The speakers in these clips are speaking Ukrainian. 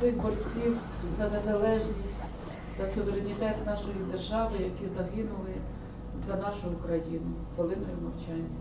цих борців за незалежність та суверенітет нашої держави, які загинули за нашу Україну. Хвилиною мовчання.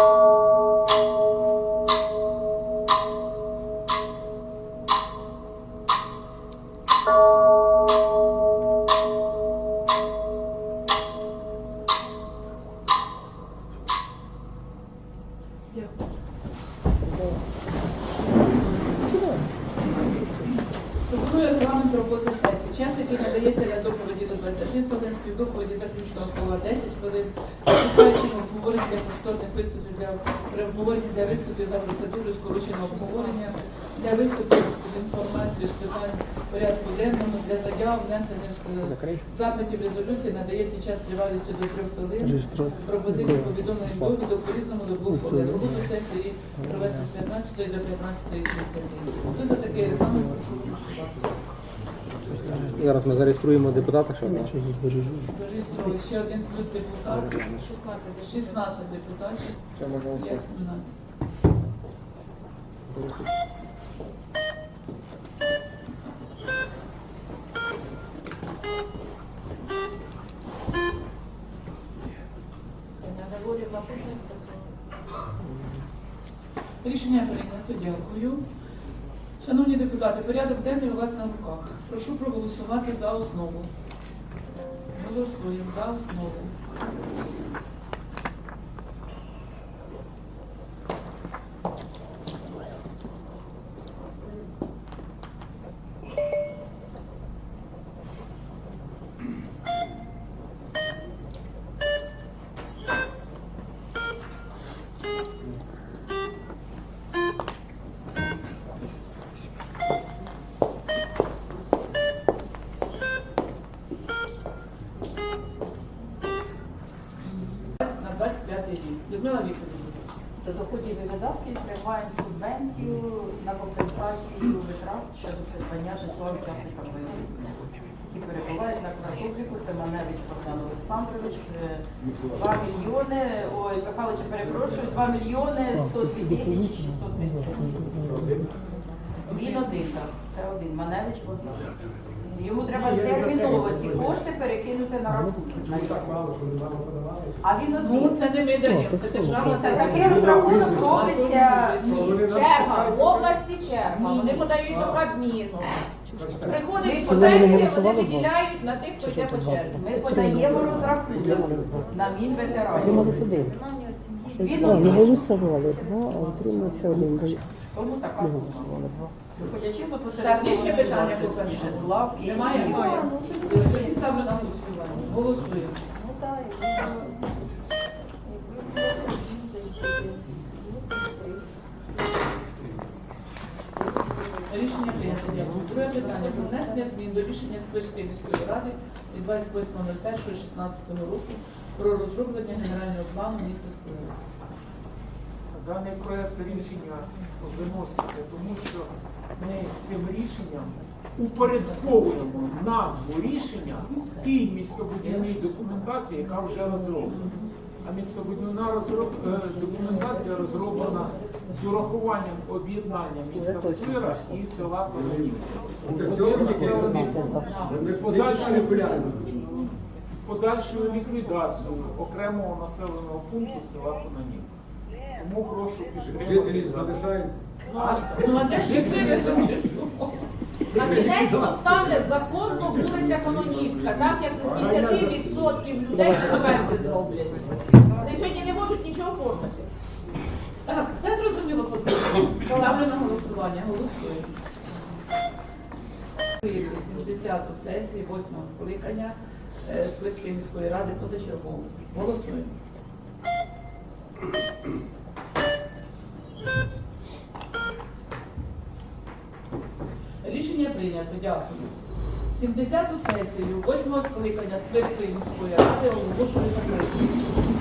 Дякую. Час, який надається для доповіді до 20 хвилин, співдоповіді заключного слова 10 хвилин, співбачимо обговорення для повторних виступів для при обговоренні для виступів за процедурою скороченого обговорення, для виступів з інформацією з питань порядку денного, для заяв, внесення е, запитів резолюції надається час тривалістю до 3 хвилин. З пропозиції повідомлень довідок по різному до 2 хвилин. Роботу сесії провести з 15 до 15.30. Хто за такий регламент прошу голосувати. Зараз ми зареєструємо депутата, що Реєструє ще один плюс депутат. 16 депутатів. Я 17. Рішення прийнято. Дякую. Шановні депутати, порядок денний у вас на руках. Прошу проголосувати за основу. Голосуємо за основу. На 25. Людмила Вікторівна. До доходів і видатків приймаємо субвенцію на компенсацію витрат щодо придбання житла учасникам бойових які перебувають на обліку. Це Маневич Богдан Олександрович. е, 2 мільйони, ой, Михайлович, перепрошую, 2 мільйони 102 тисячі 630. Він один, так, це один, Маневич Богдан. Йому треба терміново ці кошти перекинути на рахунок. А він Ну, один. це не ми даємо, це держава. Це такий розрахунок робиться. Ні, Черга, в області черга. Вони подають до Кабміну. Приходить ви не потенція, голосували, вони бо? виділяють на тих, хто йде по черзі. Ми подаємо розрахунок на Мінветеранів. Один. Щось Він два, не голосували два, а утримався один. Тому така сума. Виходячи з Так, є ще питання по закону? житла. Немає? Немає. Тоді ставлю на голосування. Голосуємо. Рішення прийнято. Дякую. Друге питання про внесення змін до рішення Скличської міської ради від 28.01.16 року про розроблення генерального плану міста Сквиру. Даний проект рішення виноситься, тому що ми цим рішенням упорядковуємо назву рішення в тій містобудівній документації, яка вже розроблена. А містобудівна розроб... е, документація розроблена з урахуванням об'єднання міста Сквира і села подальшою, з подальшою ліквідацією окремого населеного пункту села Кононів. Тому прошу підтримати. залишаються. Ну, а де ж? На кінець стане законно вулиця Канонівська, так як 50% людей документи зроблять. Вони сьогодні не можуть нічого оформити. Так, все зрозуміло, Ставлю на голосування. Голосуємо. 70-ту сесію 8-го скликання е, міської ради позачергово. Голосуємо. Рішення прийнято. Дякую. 70-ту сесію 8-го скликання Склицької міської ради оголошую закритою.